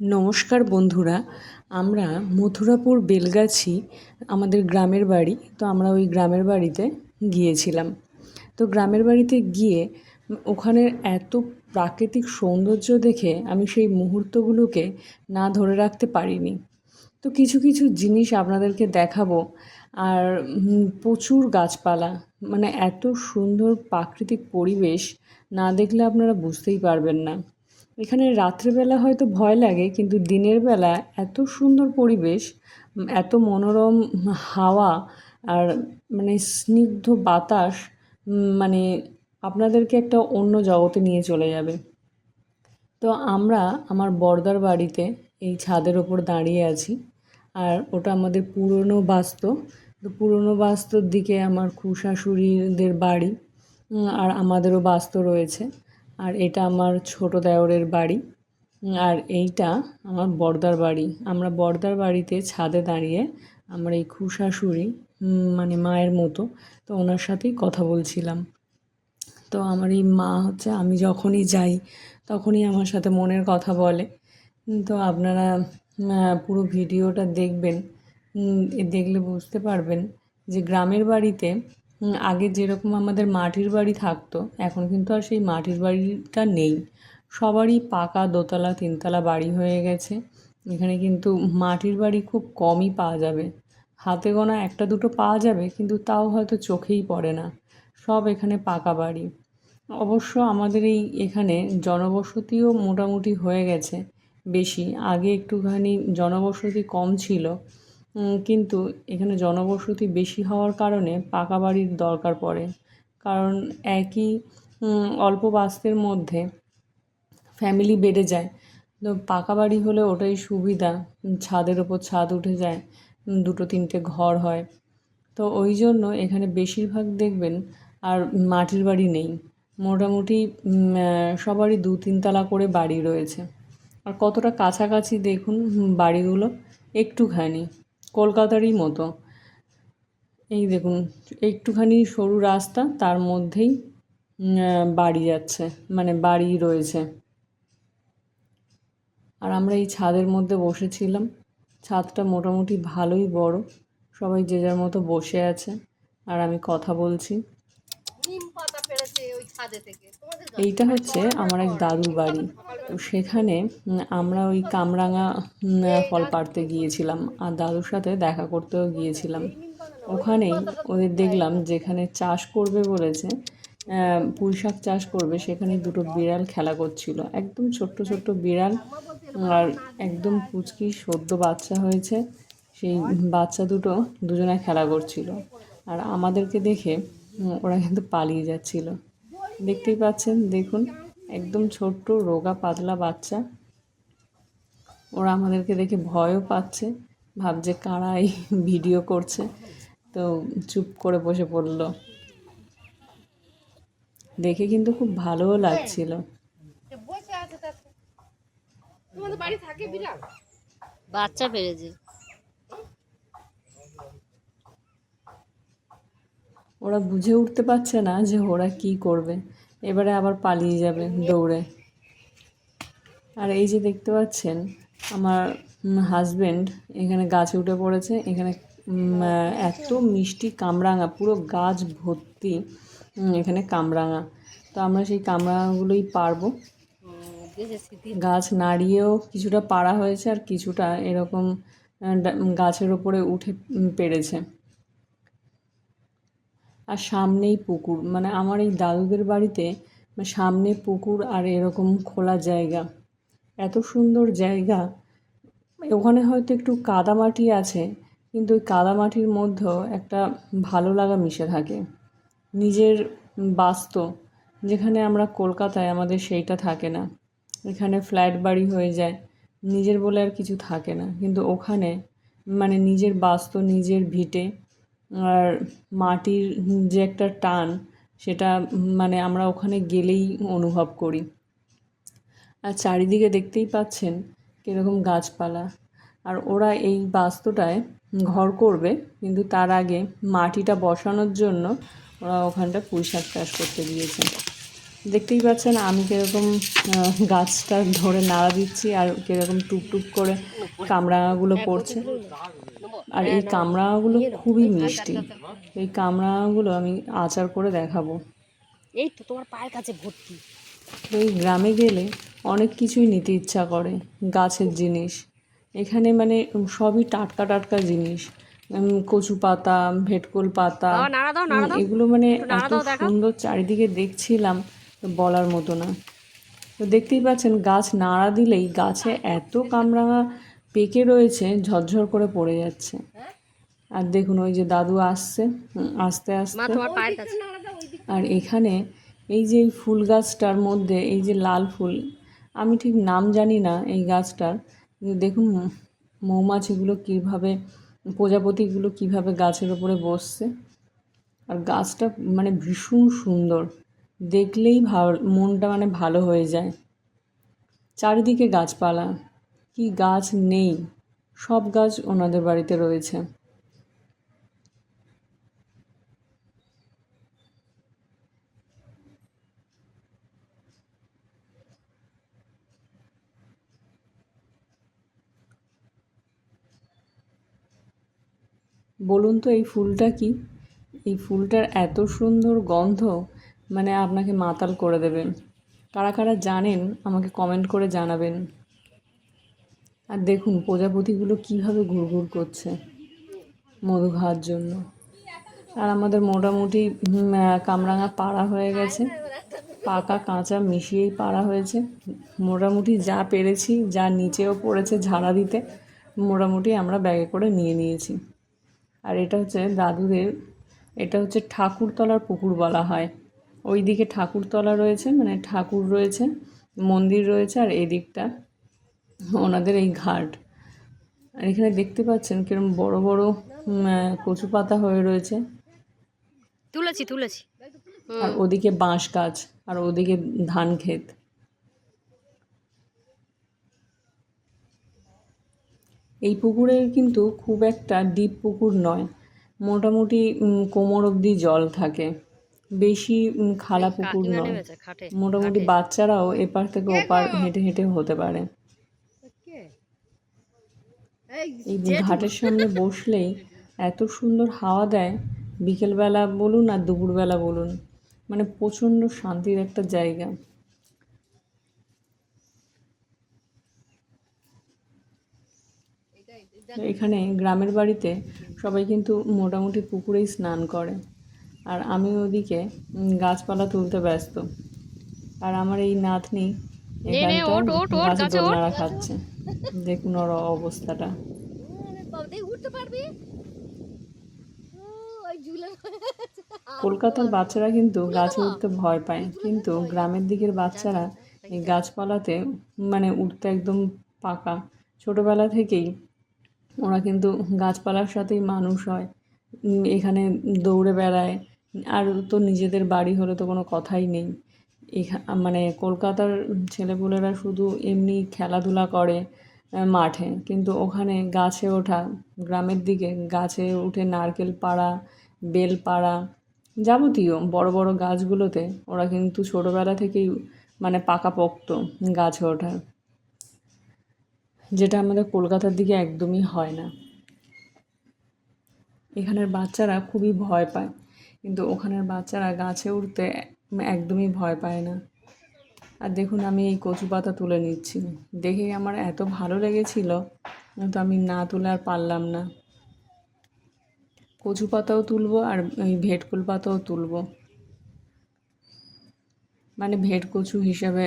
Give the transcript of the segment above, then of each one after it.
নমস্কার বন্ধুরা, আমরা মথুরাপুর বেলগাছি, আমাদের গ্রামের বাড়ি, তো আমরা ওই গ্রামের বাড়িতে গিয়েছিলাম। তো গ্রামের বাড়িতে গিয়ে ওখানের এত প্রাকৃতিক সৌন্দর্য দেখে আমি সেই মুহূর্তগুলোকে না ধরে রাখতে পারিনি। তো কিছু কিছু জিনিস আপনাদেরকে দেখাবো, আর প্রচুর গাছপালা মানে এত সুন্দর প্রাকৃতিক পরিবেশ না দেখলে আপনারা বুঝতেই পারবেন না। এখানে রাত্রেবেলা হয়তো ভয় লাগে, কিন্তু দিনের বেলা এত সুন্দর পরিবেশ, এত মনোরম হাওয়া আর মানে স্নিগ্ধ বাতাস মানে আপনাদেরকে একটা অন্য জগতে নিয়ে চলে যাবে। তো আমরা আমার বর্দার বাড়িতে এই ছাদের ওপর দাঁড়িয়ে আছি আর ওটা আমাদের পুরনো বাস্তু। তো পুরনো বাস্তুর দিকে আমার খুশাশুড়িদের বাড়ি আর আমাদেরও বাস্তু রয়েছে। আর এটা আমার ছোট দেওরের বাড়ি। আর এইটা আমার বর্দার বাড়ি। আমরা বর্দার বাড়িতে ছাদে দাঁড়িয়ে আমার এই খুশাশুড়ি মানে মায়ের মতো, তো ওনার সাথেই কথা বলছিলাম। তো আমার এই মা হচ্ছে, আমি যখনই যাই, তখনই আমার সাথে মনের কথা বলে। তো আপনারা পুরো ভিডিওটা দেখবেন। দেখলে বুঝতে পারবেন যে গ্রামের বাড়িতে আগে যেরকম আমাদের মাটির বাড়ি থাকতো, এখন কিন্তু আর সেই মাটির বাড়িটা নেই। সবারই পাকা দোতলা, তিনতলা বাড়ি হয়ে গেছে। এখানে কিন্তু মাটির বাড়ি খুব কমই পাওয়া যাবে। হাতে গোনা একটা দুটো পাওয়া যাবে, কিন্তু তাও হয়তো চোখেই পড়ে না। সব এখানে পাকা বাড়ি। অবশ্য আমাদের এই এখানে জনবসতিও মোটামুটি হয়ে গেছে, বেশি। আগে একটুখানি জনবসতি কম ছিল। কিন্তু এখানে জনবসতি বেশি হওয়ার কারণে পাকা বাড়ির দরকার পড়ে। কারণ একই অল্প বাস্তের মধ্যে ফ্যামিলি বেড়ে যায়। তো পাকা বাড়ি হলে ওটাই সুবিধা, ছাদের ওপর ছাদ উঠে যায়, দুটো তিনটে ঘর হয়। তো ওই জন্য এখানে বেশিরভাগ দেখবেন আর মাটির বাড়ি নেই। মোটামুটি সবারই দু তিনতলা করে বাড়ি রয়েছে। আর কতটা কাছাকাছি দেখুন, বাড়িগুলো একটুখানি। কলকাতারই মতো। এই দেখুন একটুখানি সরু রাস্তা তার মধ্যেই বাড়ি যাচ্ছে মানে বাড়ি রয়েছে। আর আমরা এই ছাদের মধ্যে বসেছিলাম। ছাদটা মোটামুটি ভালোই বড় সবাই যে যার মতো বসে আছে। আর আমি কথা বলছি। নিম পাতা ওই ছাদে থেকে। এইটা হচ্ছে আমার এক দাদুর বাড়ি। তো সেখানে আমরা ওই কামরাঙা ফল পাড়তে গিয়েছিলাম আর দাদুর সাথে দেখা করতেও গিয়েছিলাম। ওখানেই ওদের দেখলাম যেখানে চাষ করবে বলেছে পুঁই শাক চাষ করবে, সেখানে দুটো বিড়াল খেলা করছিল। একদম ছোট্ট ছোট্ট বিড়াল আর একদম পুচকি সদ্য বাচ্চা হয়েছে, সেই বাচ্চা দুটো দুজনে খেলা করছিল। আর আমাদেরকে দেখে ওরা কিন্তু পালিয়ে যাচ্ছিল। দেখতেই পাচ্ছেন, দেখুন একদম ছোট্ট রোগা পাতলা বাচ্চা। ওরা আমাদেরকে দেখে ভয়ও পাচ্ছে ভাবছে কারা এই ভিডিও করছে। তো চুপ করে বসে পড়ল। দেখে কিন্তু খুব ভালোও লাগছিল। বাচ্চা পেরেছে। ওরা বুঝে উঠতে পারছে না যে ওরা কি করবে। এবারে আবার পালিয়ে যাবে দৌড়ে। আর এই যে দেখতে পাচ্ছেন, আমার হাজবেন্ড এখানে গাছে উঠে পড়েছে, এখানে এত মিষ্টি কামরাঙা, পুরো গাছ ভর্তি এখানে কামরাঙা। তো আমরা সেই কামরাঙাগুলোই পারব। গাছ নাড়িয়েও কিছুটা পাড়া হয়েছে আর কিছুটা এরকম গাছের ওপরে উঠে পেড়েছে আর সামনেই পুকুর। মানে আমার এই দাদুদের বাড়িতে সামনে পুকুর আর এরকম খোলা জায়গা। এত সুন্দর জায়গা। ওখানে হয়তো একটু কাদামাটি আছে, কিন্তু ওই কাদামাটির মধ্যেও একটা ভালো লাগা মিশে থাকে। নিজের বাস্ত, যেখানে আমরা কলকাতায় আমাদের সেইটা থাকে না। এখানে ফ্ল্যাট বাড়ি হয়ে যায়, নিজের বলে আর কিছু থাকে না। কিন্তু ওখানে মানে নিজের বাস্ত, নিজের ভিটে আর মাটির যে একটা টান, সেটা মানে আমরা ওখানে গেলেই অনুভব করি। আর চারিদিকে দেখতেই পাচ্ছেন কীরকম গাছপালা। আর ওরা এই বাস্তুটায় ঘর করবে, কিন্তু তার আগে মাটিটা বসানোর জন্য ওরা ওখানটা পুঁই শাক চাষ করতে দিয়েছে দেখতেই পাচ্ছেন আমি কীরকম গাছটা ধরে নাড়া দিচ্ছি আর কীরকম টুকটুক করে কামরাঙাগুলো পড়ছে। আর এই কামরাঙাগুলো খুবই মিষ্টি। এই কামরাঙাগুলো আমি আচার করে দেখাবো। এই তো তোমার পায়ের কাছে ভর্তি। এই গ্রামে গেলে অনেক কিছুই নিতে ইচ্ছা করে গাছের জিনিস। এখানে মানে সবই টাটকা টাটকা জিনিস। কচু পাতা ভেটকল পাতা এগুলো মানে এত সুন্দর চারিদিকে দেখছিলাম। বলার মতো না। তো দেখতেই পাচ্ছেন গাছ নাড়া দিলেই গাছে এত কামরাঙা পেকে রয়েছে ঝরঝর করে পড়ে যাচ্ছে। আর দেখুন ওই যে দাদু আসছে আস্তে আস্তে। আর এখানে এই যে এই ফুল গাছটার মধ্যে এই যে লাল ফুল আমি ঠিক নাম জানি না এই গাছটার। দেখুন মৌমাছিগুলো কীভাবে প্রজাপতিগুলো কীভাবে গাছের ওপরে বসছে। আর গাছটা মানে ভীষণ সুন্দর। দেখলেই ভালো মনটা মানে ভালো হয়ে যায়। চারিদিকে গাছপালা। কি গাছ নেই? সব গাছ ওনাদের বাড়িতে রয়েছে। বলুন তো, এই ফুলটা কি? এই ফুলটার এত সুন্দর গন্ধ। মানে আপনাকে মাতাল করে দেবে। কারা কারা জানেন, আমাকে কমেন্ট করে জানাবেন। আর দেখুন, প্রজাপতিগুলো কীভাবে ঘুরঘুর করছে মধু খাওয়ার জন্য। আর আমাদের মোটামুটি কামরাঙা পাড়া হয়ে গেছে। পাকা কাঁচা মিশিয়েই পাড়া হয়েছে। মোটামুটি যা পেরেছি, যা নিচেও পড়েছে ঝাড়া দিতে, মোটামুটি আমরা ব্যাগে করে নিয়ে নিয়েছি। আর এটা হচ্ছে দাদুদের, এটা হচ্ছে ঠাকুরতলার পুকুর বলা হয়। ওই দিকে ঠাকুরতলা রয়েছে মানে ঠাকুর রয়েছে মন্দির রয়েছে আর এদিকটা ওনাদের এই ঘাট। আর এখানে দেখতে পাচ্ছেন কিরম বড় বড় কচু পাতা হয়ে রয়েছে। তুলেছি তুলেছি। আর ওদিকে বাঁশ গাছ আর ওদিকে ধান ক্ষেত। এই পুকুরের কিন্তু খুব একটা ডিপ পুকুর নয় মোটামুটি কোমর অবধি জল থাকে। বেশি খালা পুকুর কাকিমা নয়। মোটামুটি বাচ্চারাও এপার থেকে ওপার হেঁটে হেঁটে হতে পারে। এই ঘাটের সামনে বসলেই এত সুন্দর হাওয়া দেয় বিকেলবেলা বলুন আর দুপুরবেলা বলুন মানে প্রচণ্ড শান্তির একটা জায়গা। এখানে গ্রামের বাড়িতে সবাই কিন্তু মোটামুটি পুকুরেই স্নান করে। আর আমি ওদিকে গাছপালা তুলতে ব্যস্ত। আর আমার এই নাতনি গাছে খাচ্ছে। দেখুন ওর অবস্থাটা। কলকাতার বাচ্চারা কিন্তু গাছে উঠতে ভয় পায়। কিন্তু গ্রামের দিকের বাচ্চারা এই গাছপালাতে মানে উঠতে একদম পাকা। ছোটোবেলা থেকেই ওরা কিন্তু গাছপালার সাথেই মানুষ হয়। এখানে দৌড়ে বেড়ায় আর তো নিজেদের বাড়ি হলে তো কোনো কথাই নেই। এখা মানে কলকাতার ছেলেপুলেরা শুধু এমনি খেলাধুলা করে মাঠে। কিন্তু ওখানে গাছে ওঠা, গ্রামের দিকে গাছে উঠে নারকেল পাড়া, বেল পাড়া যাবতীয় বড় বড় গাছগুলোতে ওরা কিন্তু ছোটোবেলা থেকেই মানে পাকাপোক্ত গাছে ওঠার যেটা আমাদের কলকাতার দিকে একদমই হয় না। এখানের বাচ্চারা খুবই ভয় পায়। কিন্তু ওখানের বাচ্চারা গাছে উঠতে একদমই ভয় পায় না। আর দেখুন, আমি এই কচু পাতা তুলে নিচ্ছি। দেখে আমার এত ভালো লেগেছিল তো আমি না তুলে আর পারলাম না। কচু পাতাও তুলবো আর এই ভেটকুল পাতাও তুলবো। মানে ভেট কচু হিসেবে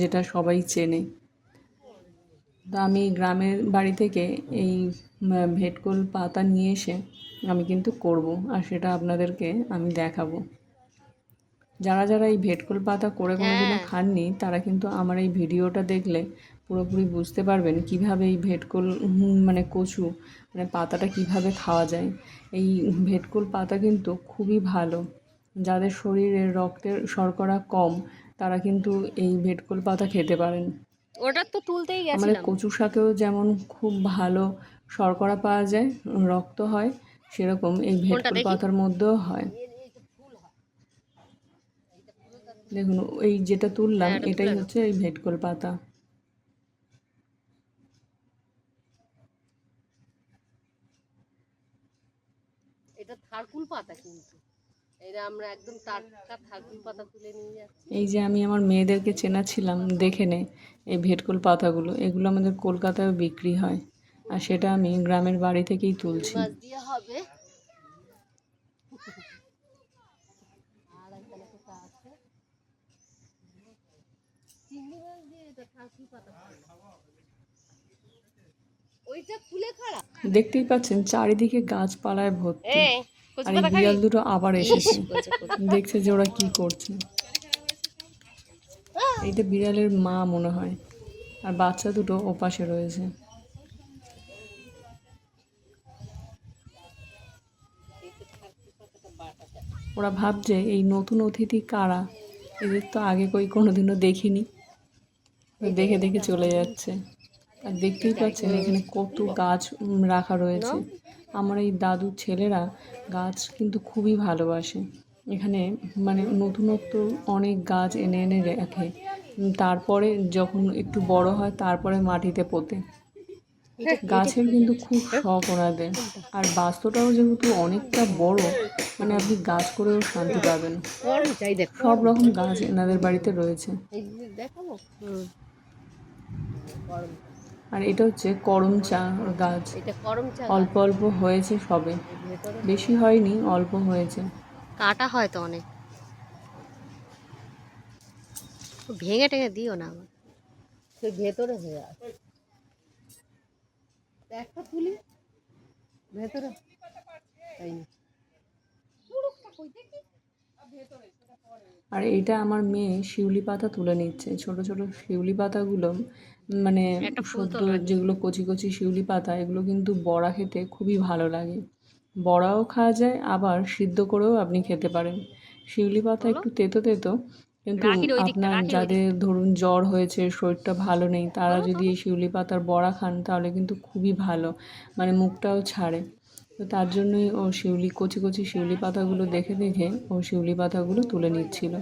যেটা সবাই চেনে। তো আমি গ্রামের বাড়ি থেকে এই ভেটকুল পাতা নিয়ে এসে আমি কিন্তু করব আর সেটা আপনাদেরকে আমি দেখাবো। যারা যারা এই ভেটকুল পাতা করে কোনোদিনও খাননি তারা কিন্তু আমার এই ভিডিওটা দেখলে পুরোপুরি বুঝতে পারবেন কীভাবে এই ভেটকুল মানে কচু মানে পাতাটা কীভাবে খাওয়া যায়। এই ভেটকুল পাতা কিন্তু খুবই ভালো। যাদের শরীরে রক্তের শর্করা কম তারা কিন্তু এই ভেটকুল পাতা খেতে পারেন। ওটা তো তুলতেই আমাদের গেছিলাম। কচু শাকেও যেমন খুব ভালো শর্করা পাওয়া যায় রক্ত হয় সেরকম এই ভেটকুল পাতার মধ্যেও হয়। দেখুন এই যেটা তুললাম হ্যাঁ, এটাই হচ্ছে এই ভেটকুল পাতা। এটা থারকুল পাতা কিন্তু। আমরা একদম টাটকা থারকুল পাতা তুলে নিয়ে যাচ্ছি। এই যে আমি আমার মেয়েদেরকে চেনাচ্ছিলাম দেখে নে এই ভেটকুল পাতাগুলো। এগুলো আমাদের কলকাতায় বিক্রি হয়। আর সেটা আমি গ্রামের বাড়ি থেকেই তুলছি। হবে। দেখতেই পাচ্ছেন চারিদিকে গাছপালায় ভর্তি। আর বিড়াল দুটো আবার এসেছে। দেখছে যে ওরা কি করছে। এইটা বিড়ালের মা মনে হয়। আর বাচ্চা দুটো ওপাশে রয়েছে। ওরা ভাবছে, এই নতুন অতিথি কারা? এদের তো আগে কই কোনোদিনও দেখিনি। দেখে দেখে চলে যাচ্ছে। আর দেখতেই পাচ্ছেন এখানে কত গাছ রাখা রয়েছে। আমার এই দাদুর ছেলেরা গাছ কিন্তু খুবই ভালোবাসে। এখানে মানে নতুনত্ব অনেক গাছ এনে এনে রাখে তারপরে যখন একটু বড় হয়, তারপরে মাটিতে পোতে। গাছের কিন্তু খুব শখ ওনাদের। আর বাস্তুটাও যেহেতু অনেকটা বড় মানে আপনি গাছ করেও শান্তি পাবেন। সব রকম গাছ এনাদের বাড়িতে রয়েছে। আর এটা হচ্ছে করম চা গাছ। অল্প অল্প হয়েছে সবে। বেশি হয়নি অল্প হয়েছে। কাটা হয় তো অনেক। ভেঙে টেঙে দিও না আমার ভেতরে হয়ে একটা তুলি। ভেতরে। তাই না? আর এটা আমার মেয়ে শিউলি পাতা তুলে নিচ্ছে। ছোট ছোট শিউলি পাতাগুলো মানে সদ্য যেগুলো কচি কচি শিউলি পাতা এগুলো কিন্তু বড়া খেতে খুবই ভালো লাগে। বড়াও খাওয়া যায় আবার সিদ্ধ করেও আপনি খেতে পারেন। শিউলি পাতা একটু তেতো তেতো কিন্তু আপনার যাদের ধরুন জ্বর হয়েছে শরীরটা ভালো নেই তারা যদি এই শিউলি পাতার বড়া খান তাহলে কিন্তু খুবই ভালো। মানে মুখটাও ছাড়ে। তো তার জন্যই ও শিউলি কচি কচি শিউলি পাতাগুলো দেখে দেখে ও শিউলি পাতাগুলো তুলে নিচ্ছিল।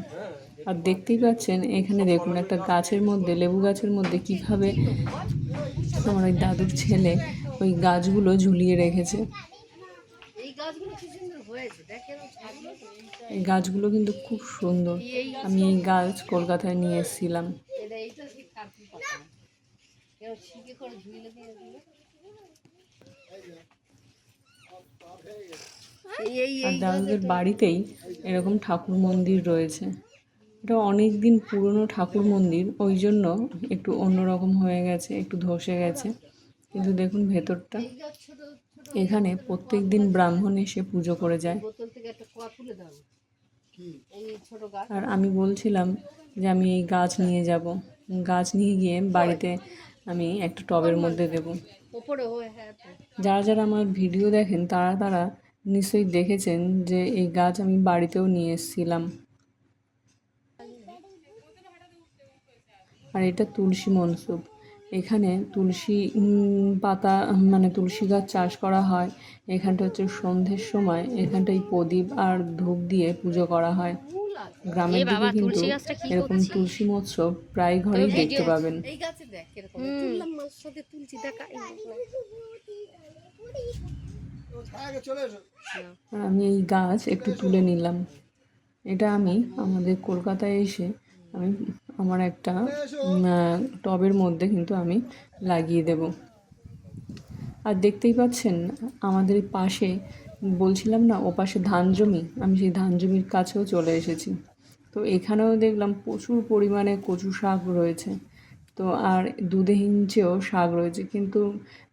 আর দেখতেই পাচ্ছেন এখানে দেখুন একটা গাছের মধ্যে লেবু গাছের মধ্যে কীভাবে আমার ওই দাদুর ছেলে ওই গাছগুলো ঝুলিয়ে রেখেছে। এই গাছগুলো কিন্তু খুব সুন্দর। আমি এই গাছ কলকাতায় নিয়ে এসেছিলাম। আর দাদুদের বাড়িতেই এরকম ঠাকুর মন্দির রয়েছে। এটা অনেক দিন পুরনো ঠাকুর মন্দির ওই জন্য একটু অন্যরকম হয়ে গেছে একটু ধসে গেছে। কিন্তু দেখুন ভেতরটা। এখানে প্রত্যেক দিন ব্রাহ্মণ এসে পুজো করে যায়। আর আমি বলছিলাম যে আমি এই গাছ নিয়ে যাব। গাছ নিয়ে গিয়ে বাড়িতে আমি একটা টবের মধ্যে দেব। যারা যারা আমার ভিডিও দেখেন, তারা তারা নিশ্চয়ই দেখেছেন যে এই গাছ আমি বাড়িতেও নিয়ে এসেছিলাম। আর এটা তুলসী মনসুপ এখানে তুলসী পাতা মানে তুলসী গাছ চাষ করা হয়। এখানটা হচ্ছে সন্ধ্যের সময়। এখানটায় প্রদীপ আর ধূপ দিয়ে পুজো করা হয়। গ্রামের দিকে কিন্তু তুলসী এরকম তুলসী মৎসব প্রায় ঘরেই দেখতে পাবেন। এই গাছে দেখ কীরকম তুললাম মাছ সাথে তুলছি দেখা এই আর আমি এই গাছ একটু তুলে নিলাম। এটা আমি আমাদের কলকাতায় এসে আমি আমার একটা টবের মধ্যে কিন্তু আমি লাগিয়ে দেব। আর দেখতেই পাচ্ছেন, আমাদের পাশে বলছিলাম না ও পাশে ধান জমি, আমি সেই ধান জমির কাছেও চলে এসেছি। তো এখানেও দেখলাম প্রচুর পরিমাণে কচু শাক রয়েছে। তো আর দুধে হিঞ্চেও শাক রয়েছে, কিন্তু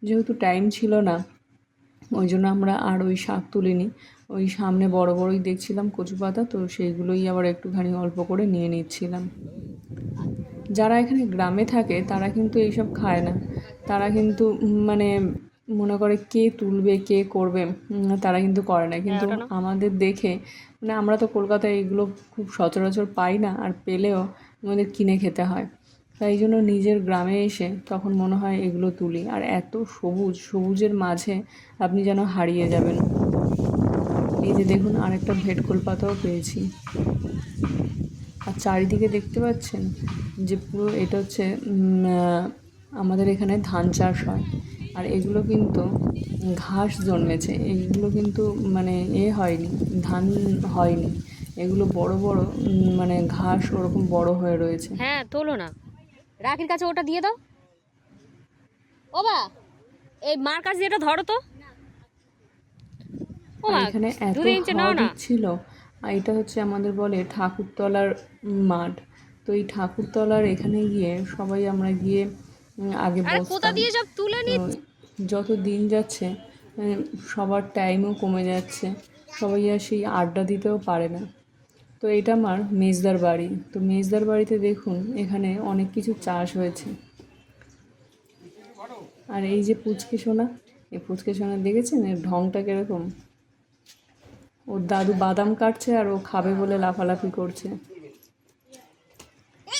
যেহেতু টাইম ছিল না, ওই জন্য আমরা আর ওই শাক তুলিনি। ওই সামনে বড় বড়ই দেখছিলাম কচু পাতা তো সেইগুলোই আবার একটুখানি অল্প করে নিয়ে নিচ্ছিলাম। যারা এখানে গ্রামে থাকে তারা কিন্তু এইসব খায় না। তারা কিন্তু মানে মনে করে কে তুলবে কে করবে তারা কিন্তু করে না। কিন্তু আমাদের দেখে মানে আমরা তো কলকাতায় এগুলো খুব সচরাচর পাই না আর পেলেও আমাদের কিনে খেতে হয়। তাই জন্য নিজের গ্রামে এসে তখন মনে হয় এগুলো তুলি। আর এত সবুজ সবুজের মাঝে আপনি যেন হারিয়ে যাবেন। এই যে দেখুন আরেকটা ভেটকোল পাতাও পেয়েছি। আর চারিদিকে দেখতে পাচ্ছেন যে পুরো এটা হচ্ছে আমাদের এখানে ধান চাষ হয়। আর এগুলো কিন্তু ঘাস জন্মেছে। এইগুলো কিন্তু মানে এ হয়নি ধান হয়নি। এগুলো বড় বড় মানে ঘাস ওরকম বড় হয়ে রয়েছে। হ্যাঁ তোলো না। রাখির কাছে ওটা দিয়ে দাও। ও বা এই মার কাছে এটা ধরো তো। ও এখানে এত ছিল। আর এটা হচ্ছে আমাদের বলে ঠাকুরতলার মাঠ। তো এই ঠাকুরতলার এখানে গিয়ে সবাই আমরা গিয়ে আগে বসতাম। যত দিন যাচ্ছে সবার টাইমও কমে যাচ্ছে। সবাই আর সেই আড্ডা দিতেও পারে না। তো এটা আমার মেজদার বাড়ি। তো মেজদার বাড়িতে দেখুন এখানে অনেক কিছু চাষ হয়েছে। আর এই যে পুচকে সোনা এই পুচকে সোনা দেখেছেন? এর ঢংটা কীরকম? ওর দাদু বাদাম কাটছে আর ও খাবে বলে লাফালাফি করছে।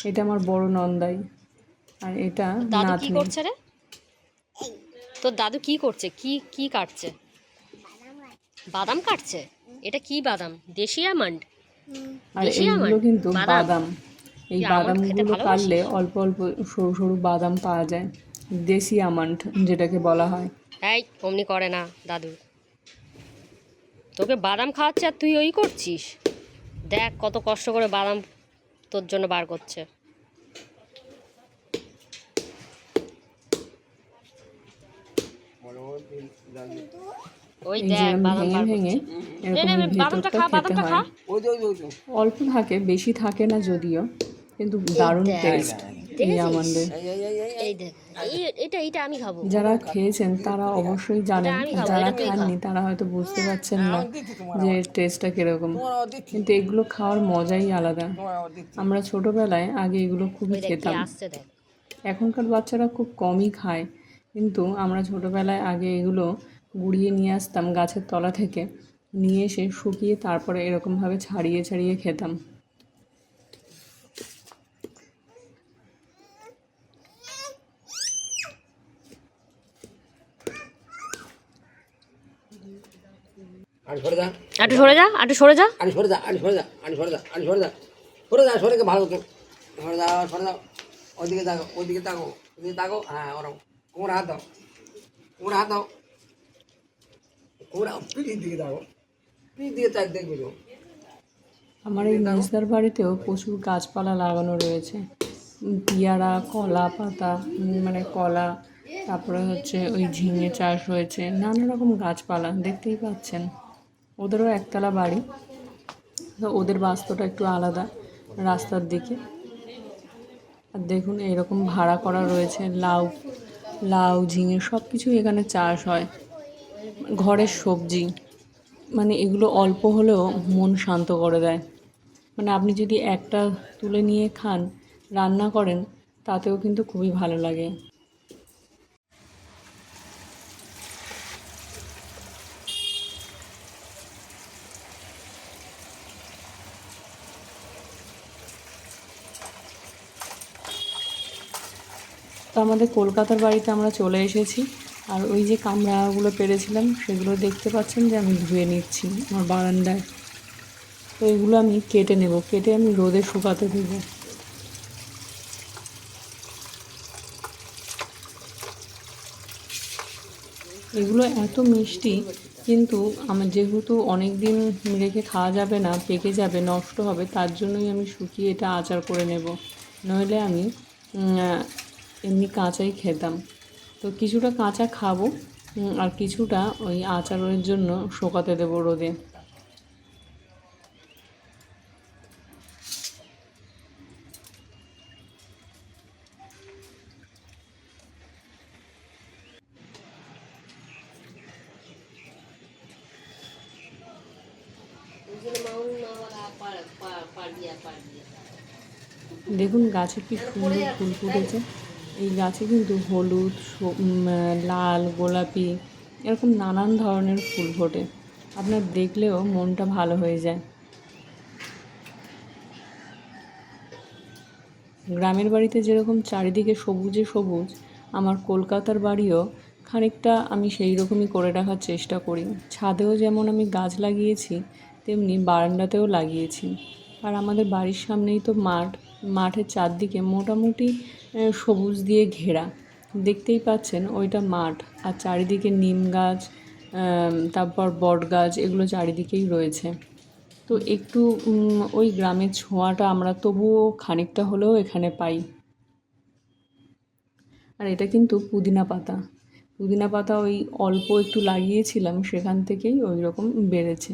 এটা আমার বড় নন্দাই। আর এটা দাদু কি করছে রে? তোর দাদু কি করছে? কি কি কাটছে? বাদাম কাটছে? এটা কি বাদাম? দেশি আমন্ড? আর এইগুলো? কিন্তু বাদাম? এই বাদামগুলো কাটলে অল্প অল্প সরু সরু বাদাম পাওয়া যায়। দেশি আমন্ড যেটাকে বলা হয়। এই অমনি করে না দাদু। তোকে বাদাম খাওয়াচ্ছে আর তুই ওই করছিস? দেখ কত কষ্ট করে বাদাম তোর জন্য বার করছে। ওই দেখ বাদাম বার ভেঙে করছে। নে, নে, এরকম বাদামটা খা বাদামটা খা। অল্প থাকে বেশি থাকে না যদিও কিন্তু দারুণ টেস্ট এই আমন্ডের এই দেখ এটা এটা আমি খাব। যারা খেয়েছেন তারা অবশ্যই জানেন। যারা এটা খাননি তারা হয়তো বুঝতে পারছেন না যে টেস্টটা কীরকম। কিন্তু এগুলো খাওয়ার মজাই আলাদা। আমরা ছোটবেলায় আগে এগুলো খুবই খেতাম। এখনকার বাচ্চারা খুব কমই খায়। কিন্তু আমরা ছোটোবেলায় আগে এগুলো গুড়িয়ে নিয়ে আসতাম গাছের তলা থেকে নিয়ে এসে শুকিয়ে তারপরে এরকমভাবে ছাড়িয়ে ছাড়িয়ে খেতাম। আনি সরে যা। একটু সরে যা একটু সরে যা। আনি সরে যা আনি সরে যা আনি সরে যা আনি সরে যা। সরে যা সরে ভালো তো। সরে যা সরে যাও ওইদিকে তাকো ওইদিকে তাকো ওইদিকে তাকো হ্যাঁ ওরকম। কোমরে হাত দাও। কোমরে হাত দাও। কোমরে পিঠির দিকে তাকো পিঠির দিকে চাই দেখবে তো। আমার এই মেজদার বাড়িতেও প্রচুর গাছপালা লাগানো রয়েছে। পিয়ারা কলা পাতা মানে কলা তারপরে হচ্ছে ওই ঝিঙে চাষ হয়েছে। নানা রকম গাছপালা দেখতেই পাচ্ছেন। ওদেরও একতলা বাড়ি। তো ওদের বাস্তুটা একটু আলাদা রাস্তার দিকে। আর দেখুন এরকম ভাড়া করা রয়েছে, লাউ লাউ, ঝিঙে সব কিছুই এখানে চাষ হয়। ঘরের সবজি মানে এগুলো অল্প হলেও মন শান্ত করে দেয়। মানে আপনি যদি একটা তুলে নিয়ে খান, রান্না করেন, তাতেও কিন্তু খুবই ভালো লাগে। আমাদের কলকাতার বাড়িতে আমরা চলে এসেছি। আর ওই যে কামরাগুলো পেরেছিলাম, সেগুলো দেখতে পাচ্ছেন যে আমি ধুয়ে নিচ্ছি আমার বারান্দায়। তো এগুলো আমি কেটে নেব, কেটে আমি রোদে শুকাতে দেবো। এগুলো এত মিষ্টি, কিন্তু আমার যেহেতু অনেক দিন রেখে খাওয়া যাবে না, পেকে যাবে, নষ্ট হবে, তার জন্যই আমি শুকিয়ে এটা আচার করে নেব। নইলে আমি এমনি কাঁচাই খেতাম। তো কিছুটা কাঁচা খাব আর কিছুটা ওই আচারের জন্য শোকাতে দেবো রোদে। দেখুন, গাছে কি সুন্দর ফুল ফুটেছে। এই গাছে কিন্তু হলুদ লাল, গোলাপি, এরকম নানান ধরনের ফুল ফোটে। আপনার দেখলেও মনটা ভালো হয়ে যায়। গ্রামের বাড়িতে যেরকম চারিদিকে সবুজে সবুজ, আমার কলকাতার বাড়িও খানিকটা আমি সেই রকমই করে রাখার চেষ্টা করি। ছাদেও যেমন আমি গাছ লাগিয়েছি, তেমনি বারান্দাতেও লাগিয়েছি। আর আমাদের বাড়ির সামনেই তো মাঠ মাঠের চারদিকে মোটামুটি সবুজ দিয়ে ঘেরা। দেখতেই পাচ্ছেন ওইটা মাঠ। আর চারিদিকে নিম গাছ তারপর বট গাছ, এগুলো চারিদিকেই রয়েছে। তো একটু ওই গ্রামের ছোঁয়াটা আমরা তবুও খানিকটা হলেও এখানে পাই। আর এটা কিন্তু পুদিনা পাতা। পুদিনা পাতা ওই অল্প একটু লাগিয়েছিলাম, সেখান থেকেই ওই রকম বেড়েছে।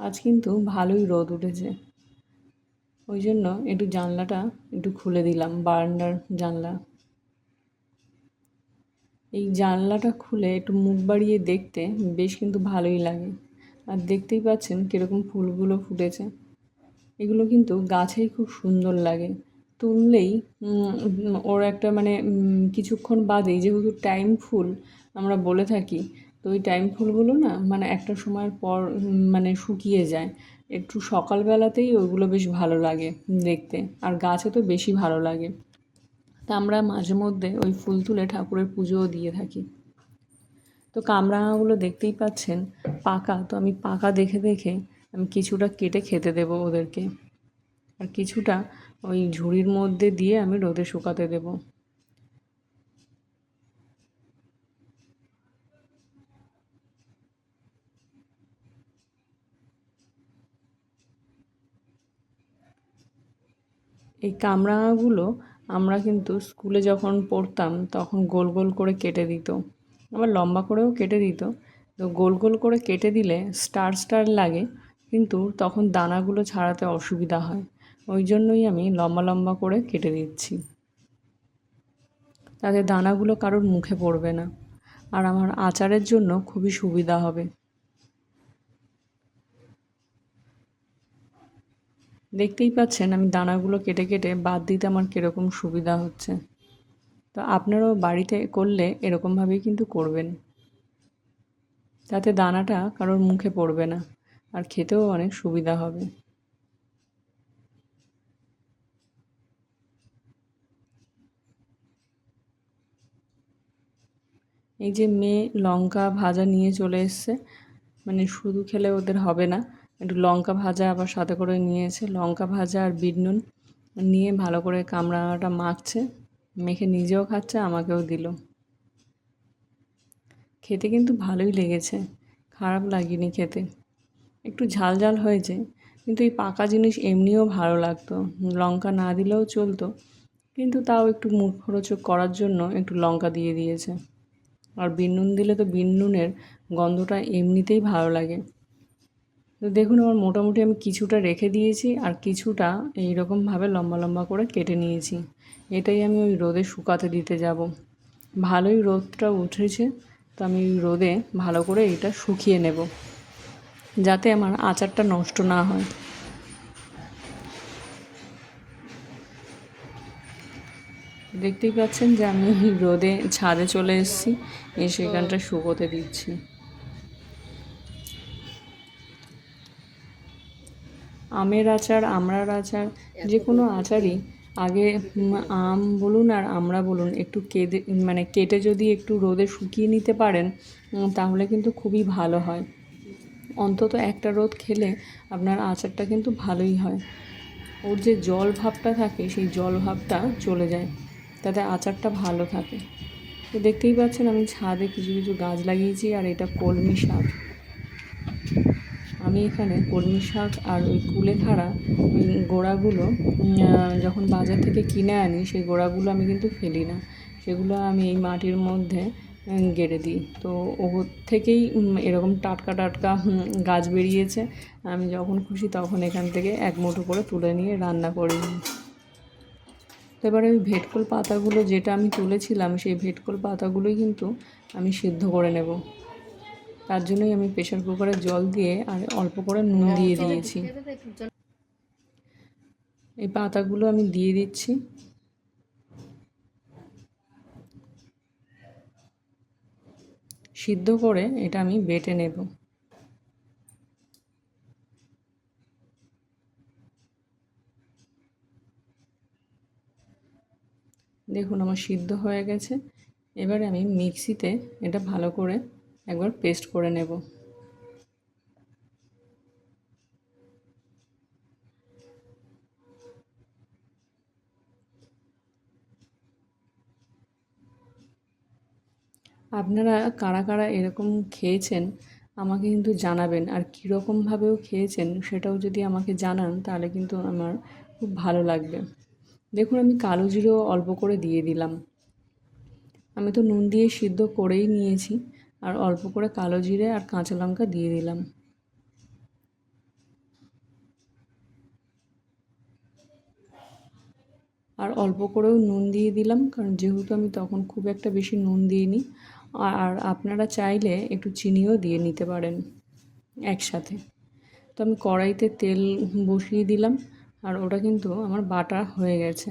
আজ কিন্তু ভালোই রোদ উঠেছে। ওই জন্য একটু জানলাটা একটু খুলে দিলাম, বারান্দার জানলা। এই জানলাটা খুলে একটু মুখ বাড়িয়ে দেখতে বেশ কিন্তু ভালোই লাগে। আর দেখতেই পাচ্ছেন কীরকম ফুলগুলো ফুটেছে। এগুলো কিন্তু গাছেই খুব সুন্দর লাগে। তুললেই ওর একটা মানে কিছুক্ষণ বাদেই যেহেতু টাইম ফুল, আমরা বলে থাকি তো ওই টাইম ফুলগুলো না মানে একটা সময়ের পর মানে শুকিয়ে যায়। একটু সকালবেলাতেই ওইগুলো বেশ ভালো লাগে দেখতে। আর গাছে তো বেশি ভালো লাগে। তা আমরা মাঝে মধ্যে ওই ফুল তুলে ঠাকুরের পুজোও দিয়ে থাকি। তো কামরাঙাগুলো দেখতেই পাচ্ছেন, পাকা। তো আমি পাকা দেখে দেখে আমি কিছুটা কেটে খেতে দেবো ওদেরকে। আর কিছুটা ওই ঝুড়ির মধ্যে দিয়ে আমি রোদে শুকাতে দেবো। এই কামরাঙাগুলো আমরা কিন্তু স্কুলে যখন পড়তাম, তখন গোল গোল করে কেটে দিত। আবার লম্বা করেও কেটে দিত। তো গোল গোল করে কেটে দিলে স্টার স্টার লাগে, কিন্তু তখন দানাগুলো ছাড়াতে অসুবিধা হয়। ওই জন্যই আমি লম্বা লম্বা করে কেটে দিচ্ছি। তাতে দানাগুলো কারোর মুখে পড়বে না। আর আমার আচারের জন্য খুবই সুবিধা হবে। দেখতেই পাচ্ছেন আমি দানাগুলো কেটে কেটে বাদ দিতে আমার কীরকম সুবিধা হচ্ছে। তো আপনারাও বাড়িতে করলে এরকমভাবেই কিন্তু করবেন। তাতে দানাটা কারোর মুখে পড়বে না, আর খেতেও অনেক সুবিধা হবে। এই যে মেয়ে লঙ্কা ভাজা নিয়ে চলে এসছে মানে শুধু খেলে ওদের হবে না। একটু লঙ্কা ভাজা আবার সাথে করে নিয়েছে। লঙ্কা ভাজা আর বিট নুন নিয়ে ভালো করে কামড়াটা মাখছে, মেখে নিজেও খাচ্ছে, আমাকেও দিল। খেতে কিন্তু ভালোই লেগেছে, খারাপ লাগেনি খেতে। একটু ঝাল ঝাল হয়েছে, কিন্তু এই পাকা জিনিস এমনিও ভালো লাগতো। লঙ্কা না দিলেও চলতো, কিন্তু তাও একটু মুখরোচক করার জন্য একটু লঙ্কা দিয়ে দিয়েছে। আর বিন নুন দিলে তো বিন নুনের গন্ধটা এমনিতেই ভালো লাগে। তো দেখুন, আমার মোটামুটি আমি কিছুটা রেখে দিয়েছি আর কিছুটা এইরকমভাবে লম্বা লম্বা করে কেটে নিয়েছি। এটাই আমি ওই রোদে শুকাতে দিতে যাব। ভালোই রোদটা উঠেছে, তো আমি রোদে ভালো করে এটা শুকিয়ে নেব, যাতে আমার আচারটা নষ্ট না হয়। দেখতেই পাচ্ছেন যে আমি রোদে ছাদে চলে এসেছি, এসে এখানটা শুকোতে দিচ্ছি। আমের আচার, আমড়ার আচার যে কোনো আচারই। আগে আম বলুন আর আমড়া বলুন, একটু কেটে মানে কেটে যদি একটু রোদে শুকিয়ে নিতে পারেন তাহলে কিন্তু খুবই ভালো হয়। অন্তত একটা রোদ খেলে আপনার আচারটা কিন্তু ভালোই হয়। ওর যে জল ভাবটা থাকে, সেই জল ভাবটা চলে যায়। তাতে আচারটা ভালো থাকে। তো দেখতেই পাচ্ছেন আমি ছাদে কিছু কিছু গাছ লাগিয়েছি আর এটা কলমি শাক। আমি এখানে কলমি শাক আর ওই কুলেখাড়া ওই গোড়াগুলো যখন বাজার থেকে কিনে আনি, সেই গোড়াগুলো আমি কিন্তু ফেলি না। সেগুলো আমি এই মাটির মধ্যে গেড়ে দিই। তো ওর থেকেই এরকম টাটকা টাটকা গাছ বেরিয়েছে। আমি যখন খুশি তখন এখান থেকে এক মুঠো করে তুলে নিয়ে রান্না করি। তো এবারে ওই ভেটকল পাতাগুলো যেটা আমি তুলেছিলাম, সেই ভেটকল পাতাগুলোই কিন্তু আমি সিদ্ধ করে নেব। তার জন্যই আমি প্রেশার কুকারে জল দিয়ে আর অল্প করে নুন দিয়ে দিয়েছি। এই পাতাগুলো আমি দিয়ে দিচ্ছি। সিদ্ধ করে এটা আমি বেটে নেব। দেখুন, আমার সিদ্ধ হয়ে গেছে। এবারে আমি মিক্সিতে এটা ভালো করে একবার পেস্ট করে নেব। আপনারা কারা কারা এরকম খেয়েছেন আমাকে কিন্তু জানাবেন। আর কীরকমভাবেও খেয়েছেন সেটাও যদি আমাকে জানান, তাহলে কিন্তু আমার খুব ভালো লাগবে। দেখুন, আমি কালো জিরো অল্প করে দিয়ে দিলাম। আমি তো নুন দিয়ে সিদ্ধ করেই নিয়েছি। আর অল্প করে কালো জিরে আর কাঁচা লঙ্কা দিয়ে দিলাম। আর অল্প করেও নুন দিয়ে দিলাম, কারণ যেহেতু আমি তখন খুব একটা বেশি নুন দিইনি। আর আপনারা চাইলে একটু চিনিও দিয়ে নিতে পারেন একসাথে। তো আমি কড়াইতে তেল বসিয়ে দিলাম, আর ওটা কিন্তু আমার বাটা হয়ে গেছে।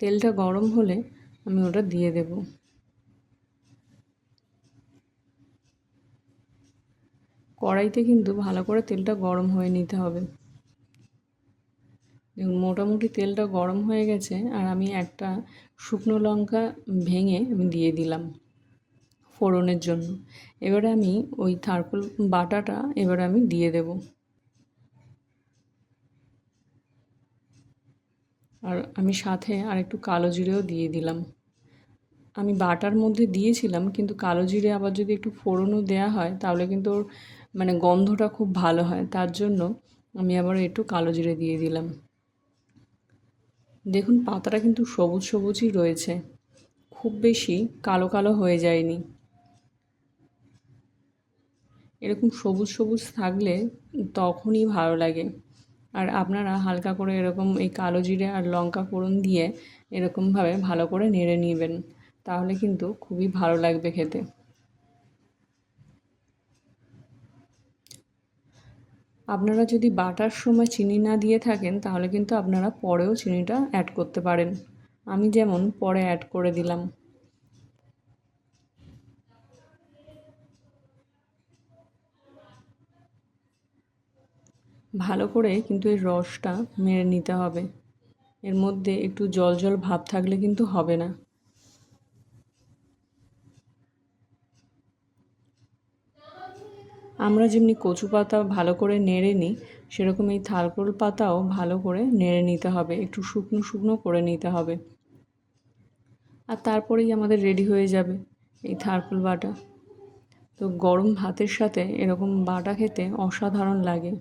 তেলটা গরম হলে আমি ওটা দিয়ে দেব। কড়াইতে কিন্তু ভালো করে তেলটা গরম হয়ে নিতে হবে। দেখুন, মোটামুটি তেলটা গরম হয়ে গেছে আর আমি একটা শুকনো লঙ্কা ভেঙে আমি দিয়ে দিলাম ফোড়নের জন্য। এবারে আমি ওই থারকুল বাটাটা এবারে আমি দিয়ে দেব। আর আমি সাথে আর একটু কালো জিরেও দিয়ে দিলাম। আমি বাটার মধ্যে দিয়েছিলাম, কিন্তু কালো জিরে আবার যদি একটু ফোড়নও দেওয়া হয়, তাহলে কিন্তু ওর মানে গন্ধটা খুব ভালো হয়, তার জন্য আমি আবার একটু কালো জিরে দিয়ে দিলাম। দেখুন, পাতাটা কিন্তু সবুজ সবুজই রয়েছে, খুব বেশি কালো কালো হয়ে যায়নি। এরকম সবুজ সবুজ থাকলে তখনই ভালো লাগে। আর আপনারা হালকা করে এরকম এই কালো জিরে আর লঙ্কা ফোড়ন দিয়ে এরকমভাবে ভালো করে নেড়ে নেবেন, তাহলে কিন্তু খুবই ভালো লাগবে খেতে। আপনারা যদি বাটার সময় চিনি না দিয়ে থাকেন, তাহলে কিন্তু আপনারা পরেও চিনিটা অ্যাড করতে পারেন। আমি যেমন পরে অ্যাড করে দিলাম। ভালো করে কিন্তু এই রসটা মেরে নিতে হবে। এর মধ্যে একটু জল জল ভাব থাকলে কিন্তু হবে না। আমরা যেমনি কচু পাতা ভালো করে নেড়ে নিই, সেরকম এই থালকোল পাতাও ভালো করে নেড়ে নিতে হবে, একটু শুকনো শুকনো করে নিতে হবে। আর তারপরেই আমাদের রেডি হয়ে যাবে এই থারকুল বাটা। তো গরম ভাতের সাথে এরকম বাটা খেতে অসাধারণ লাগে।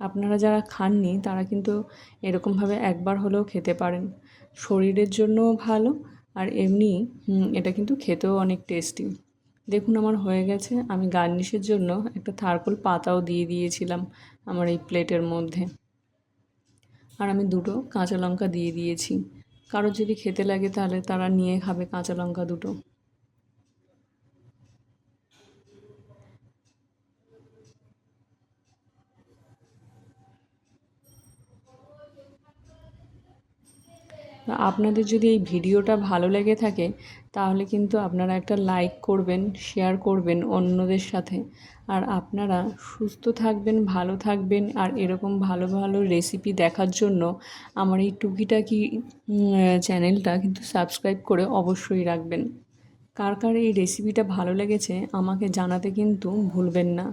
আপনারা যারা খাননি, তারা কিন্তু এরকমভাবে একবার হলেও খেতে পারেন। শরীরের জন্যও ভালো, আর এমনি এটা কিন্তু খেতেও অনেক টেস্টি দেখুন আমার হয়ে গেছে। আমি গার্নিশের জন্য একটা থারকুল পাতাও দিয়ে দিয়েছিলাম আমার এই প্লেটের মধ্যে। আর আমি দুটো কাঁচা লঙ্কা দিয়ে দিয়েছি। কারও যদি খেতে লাগে তাহলে তারা নিয়ে খাবে কাঁচা লঙ্কা দুটো। আপনাদের যদি এই ভিডিওটা ভালো লেগে থাকে তাহলে কিন্তু আপনারা একটা লাইক করবেন শেয়ার করবেন অন্যদের সাথে। আর আপনারা সুস্থ থাকবেন, ভালো থাকবেন, আর এরকম ভালো ভালো রেসিপি দেখার জন্য আমার এই টুকিটাকি চ্যানেলটা কিন্তু সাবস্ক্রাইব করে অবশ্যই রাখবেন। কার কার এই রেসিপিটা ভালো লেগেছে, আমাকে জানাতে কিন্তু ভুলবেন না।